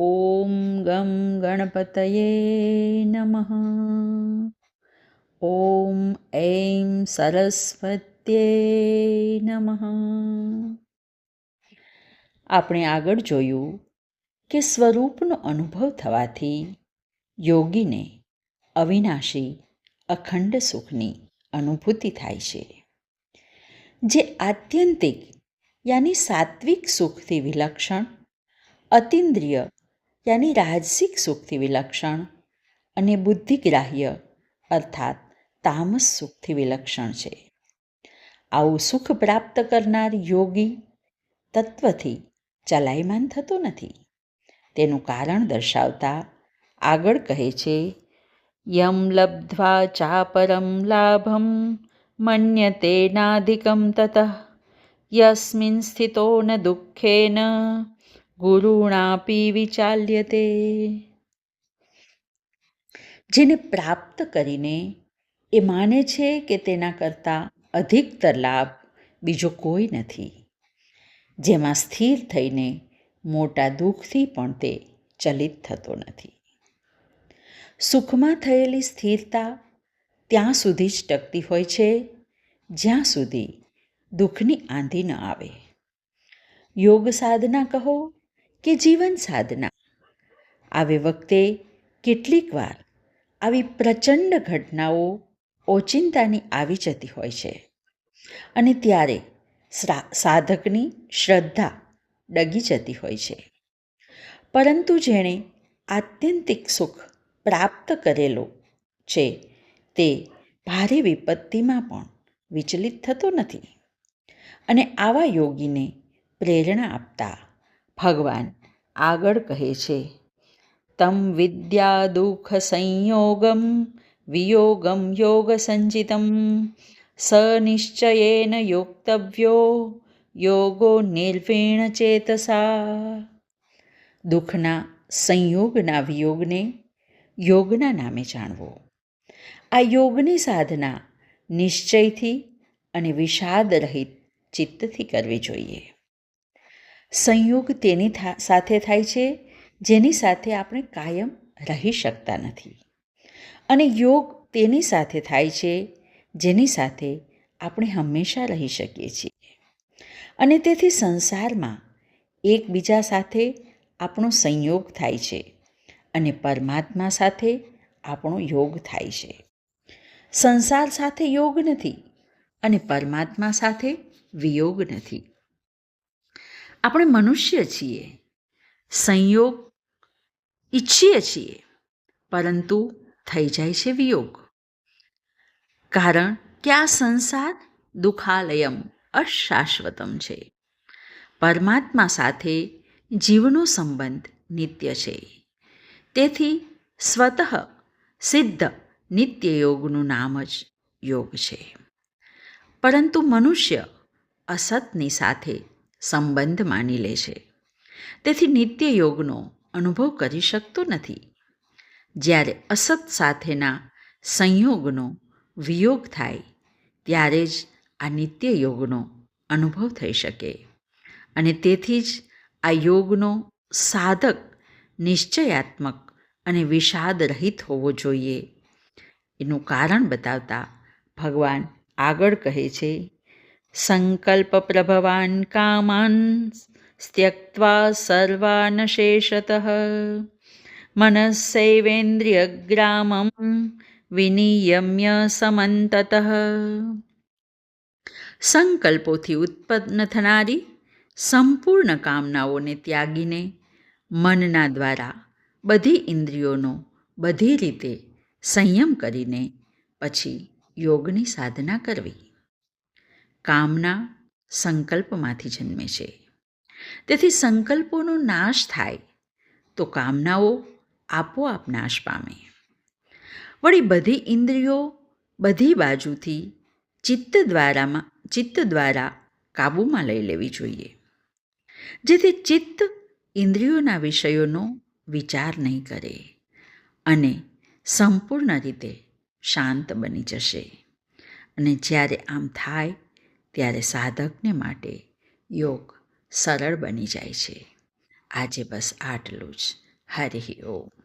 ઓમ ગમ ગણપતયે નમઃ ઓમ ઐમ સરસ્વત્યે નમઃ આપણે આગળ જોયું કે સ્વરૂપનો અનુભવ થવાથી યોગીને અવિનાશી, અખંડ સુખની અનુભૂતિ થાય છે, જે આત્યંતિક, યાની સાત્વિક સુખથી વિલક્ષણ, અતિન્દ્રિય યાની રાજસિક સુખથી વિલક્ષણ અને બુદ્ધિગ્રાહ્ય, અર્થાત તામસ સુખથી વિલક્ષણ છે. આવું સુખ પ્રાપ્ત કરનાર યોગી તત્વથી ચલાયમાન થતો નથી. તેનું કારણ દર્શાવતા આગળ કહે છે, યમ લબ્ધ્વા ચાપરમ લાભમ મન્યતે નાધિકમ તત, યસ્મિન સ્થિતો ન દુઃખેન ગુરુણાપી વિચાલ્યતે. જેને પ્રાપ્ત કરીને એ માને છે કે તેના કરતાં અધિકતર લાભ બીજો કોઈ નથી. જેમાં સ્થિર થઈને મોટા દુઃખથી પણ તે ચલિત થતો નથી. સુખમાં થયેલી સ્થિરતા ત્યાં સુધી જ ટકતી હોય છે, જ્યાં સુધી દુઃખની આંધી ન આવે. યોગ સાધના કહો કે જીવન સાધના. આવે વખતે કેટલીક વાર આવી પ્રચંડ ઘટનાઓ ઓચિંતાની આવી જતી હોય છે. અને ત્યારે સાધકની શ્રદ્ધા ડગી જતી હોય છે. પરંતુ જેણે આત્યંતિક સુખ પ્રાપ્ત કરેલો છે તે ભારે વિપત્તિમાં પણ વિચલિત થતો નથી. અને આવા યોગીને પ્રેરણા આપતા ભગવાન આગળ કહે છે, તમ વિદ્યા દુઃખ સંયોગમ, વિયોગમ યોગ સંચિતમ સનિશ્ચયેન યોક્તવ્યો, યોગો નિર્વીણ ચેતસા. દુઃખના સંયોગના વિયોગને યોગના નામે જાણવો. આ યોગની સાધના નિશ્ચયથી અને વિષાદ રહિત ચિત્તથી કરવી જોઈએ. સંયોગ તેની સાથે થાય છે, જેની સાથે આપણે કાયમ રહી શકતા નથી. અને યોગ તેની સાથે થાય છે, જેની સાથે આપણે હંમેશા રહી શકીએ છીએ. અને તેથી સંસારમાં એકબીજા સાથે આપણો સંયોગ થાય છે અને પરમાત્મા સાથે આપણો યોગ થાય છે. સંસાર સાથે યોગ નથી અને પરમાત્મા સાથે વિયોગ નથી. આપણે મનુષ્ય છીએ. સંયોગ ઈચ્છીએ છીએ, પરંતુ થઈ જાય છે વિયોગ. કારણ કે આ સંસાર દુઃખાલયમ અશાશ્વતમ છે. પરમાત્મા સાથે જીવનો સંબંધ નિત્ય છે. તેથી સ્વતઃ સિદ્ધ નિત્ય યોગનું નામ જ યોગ છે. પરંતુ મનુષ્ય અસતની સાથે સંબંધ માની લે છે. તેથી નિત્ય યોગનો અનુભવ કરી શકતો નથી. જ્યારે અસત સાથેના સંયોગનો વિયોગ થાય, ત્યારે જ આ નિત્ય યોગનો અનુભવ થઈ શકે. અને તેથી જ આ યોગનો સાધક નિશ્ચયાત્મક અને વિષાદ રહિત હોવો જોઈએ. એનું કારણ બતાવતા ભગવાન આગળ કહે છે સંકલ્પ પ્રભવાન કામાન સર્વાન શેષત મનસૈવેન્દ્રિયગ્રામમ વિનિયમ્ય સમંતત સંકલ્પોથી ઉત્પન્ન થનારી સંપૂર્ણ કામનાઓને ત્યાગીને મનના દ્વારા બધી ઇન્દ્રિયોનો બધી રીતે સંયમ કરીને પછી યોગની સાધના કરવી કામના સંકલ્પમાંથી જન્મે છે. તેથી સંકલ્પોનો નાશ થાય તો કામનાઓ આપોઆપ નાશ પામે. વળી બધી ઇન્દ્રિયો બધી બાજુથી ચિત્ત દ્વારામાં, ચિત્ત દ્વારા કાબૂમાં લઈ લેવી જોઈએ. જેથી ચિત્ત ઇન્દ્રિયોના વિષયોનો વિચાર નહીં કરે અને સંપૂર્ણ રીતે શાંત બની જશે. અને જ્યારે આમ થાય ત્યારે સાધકને માટે યોગ સરળ બની જાય છે. આજે બસ આટલું જ. હરિ ઓમ.